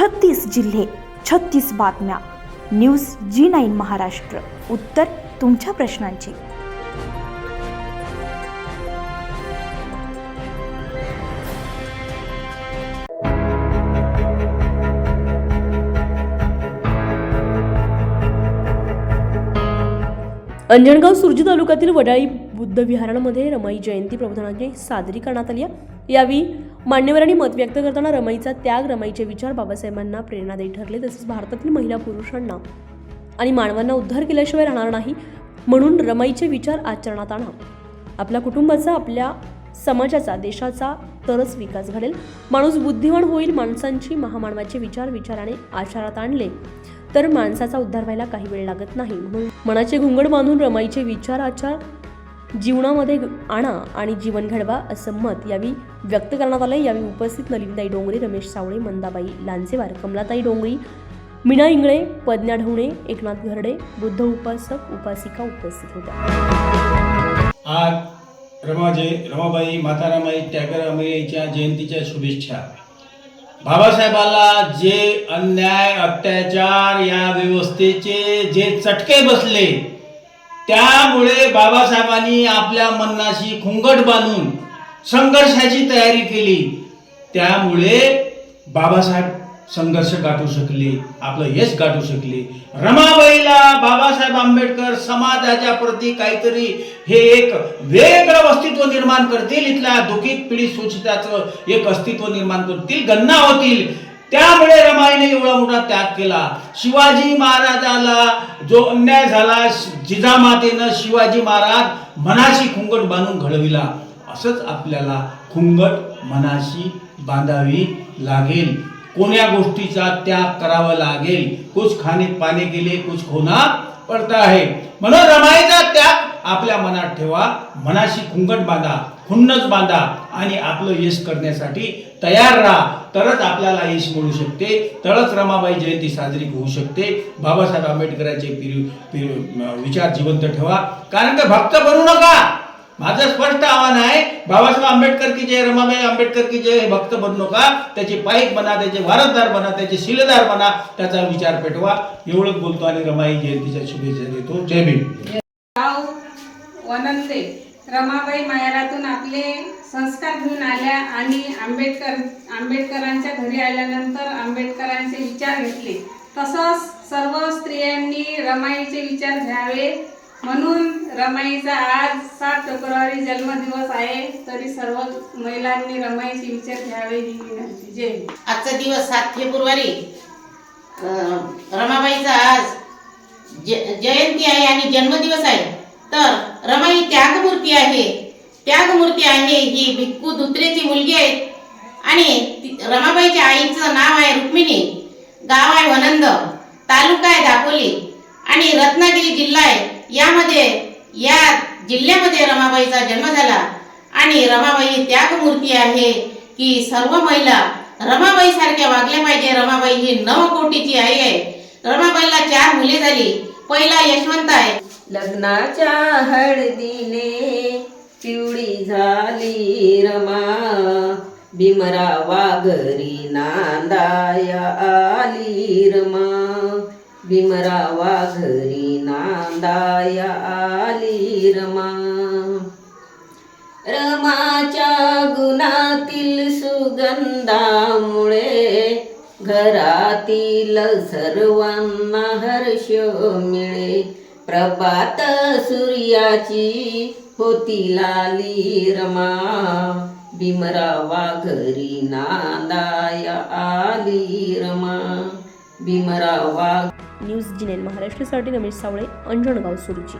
छत्तीस जिल्हे छत्तीस बातम्या. News G nine Maharashtra. उत्तर तुमच्या प्रश्नांची. अंजणगाव सुरजी तालुक्यातील वडाळी बुद्ध विहारांमध्ये रमाई जयंती प्रबोधनाची साजरी करण्यात आली यावेळी मान्यवरांनी मत व्यक्त करताना रमाईचा त्याग रमाईचे विचार बाबासाहेबांना प्रेरणादायी ठरले तसेच भारतातील महिला पुरुषांना आणि मानवांना उद्धार केल्याशिवाय राहणार नाही म्हणून रमाईचे विचार आचरणात आणा. आपल्या कुटुंबाचा आपल्या समाजाचा देशाचा तरच विकास घडेल. माणूस बुद्धिमान होईल माणसांची महामानवाचे विचार विचाराने आचारात आणले तर माणसाचा उद्धार व्हायला काही वेळ लागत नाही. म्हणून मनाचे घुंगड बांधून रमाईचे विचार आचार जीवनामध्ये आणा आणि जीवन घडवा असं मत यावेळी व्यक्त करण्यात आलं यावेळी उपस्थित नलिनताई डोंगरे रमेश सावळे मंदाबाई लांजेवार कमलाताई डोंगरी मीना इंगळे पद्न्या ढवणे एकनाथ घरडे बुद्ध उपासक उपासिका उपस्थित होत्या. आज रमाजे रमाबाई मातारामाई टॅगरामाईच्या जयंतीच्या शुभेच्छा. बाबासाहेबाला जे अन्याय अत्याचार या व्यवस्थेचे जे चटके बसले त्यामुळे बाबासाहेबांनी आपल्या मनाशी खुंगट बांधून संघर्षाची तयारी केली. त्यामुळे बाबासाहेब संघर्ष गाठू शकले आपलं यश गाठू शकले. रमाबाईला बाबासाहेब आंबेडकर समाजाच्या प्रती काहीतरी हे एक वेगळं अस्तित्व निर्माण करतील. इथल्या दुखित पिढी शोषिताचं एक अस्तित्व निर्माण करतील. गणना होतील. त्यामुळे रमाईने एवढा मोठा त्याग केला. शिवाजी महाराजाला जो अन्याय झाला जिजामातेनं शिवाजी महाराज मनाशी खुंगट बांधून घडविला. असंच आपल्याला खुंगट मनाशी बांधावी लागेल. कोण्या गोष्टीचा त्याग करावा लागेल? कुछ खाणे पाने गेले कुछ खोना पडता आहे. म्हणून रमाईचा त्याग आपल्या मनात ठेवा. मनाशी खुंगट बांधा. हुन्नच बांधा आणि आपलं यश करण्यासाठी तयार राहा. तरच आपल्याला यश मिळू शकते. तरच रमाबाई जयंती साजरी होऊ शकते. बाबासाहेब आंबेडकरांचे विचार जिवंत ठेवा. कारण का भक्त बनू नका. माझं स्पष्ट आव्हान आहे बाबासाहेब आंबेडकर की जय रमाबाई आंबेडकर की जय हे भक्त बनू नका. त्याचे पाईक बना त्याचे वारसदार बना त्याचे शिलेदार बना त्याचा विचार पेटवा. एवढंच बोलतो आणि रमाई जयंतीच्या शुभेच्छा देतो. जय भीम. वनंदे. रमाबाई मायारातून आपले संस्कार घेऊन आल्या आणि आंबेडकर आंबेडकरांच्या घरी आल्यानंतर आंबेडकरांचे विचार घेतले. तसंच सर्व स्त्रियांनी रमाईचे विचार घ्यावे. म्हणून रमाईचा आज सात फेब्रुवारी जन्मदिवस आहे. तरी सर्व महिलांनी रमाईचे विचार घ्यावे ही विनंती. जय आजचा दिवस सात फेब्रुवारी. रमाबाईचा आज जयंती आहे आणि जन्मदिवस आहे. तर रमाई त्या मूर्ती आहे. त्यागमूर्ती आहे ही भिक्खू दुत्रेची मुलगी आहे. आणि रमाबाईच्या आईचं नाव आहे रुक्मिणी. गाव आहे वनंद तालुका आहे दापोली. आणि रत्नागिरी जिल्हा आहे. यामध्ये या जिल्ह्यामध्ये रमाबाईचा जन्म झाला. आणि रमाबाई ही त्यागमूर्ती आहे की सर्व महिला रमाबाई सारख्या वागल्या पाहिजे. रमाबाई ही नव कोटीची आई आहे. रमाबाईला चार मुले झाली. पहिला यशवंत आहे. लग्नाच्या हळदीने पिवळी झाली रमा. भीमरा वाघरी नांदाया आली रमा. भीमरा वाघरी नांदाया आली रमा. रमाच्या गुणातील सुगंधामुळे घरातील सर्वांना हर्ष मिळे. प्रभात सूर्याची होती लाली रमा. भीमरा वाघरी नांदाया आली रमा. भीमरा वाघ न्यूज जिनेल महाराष्ट्रासाठी रमेश सावळे अंजणगाव सुरुची.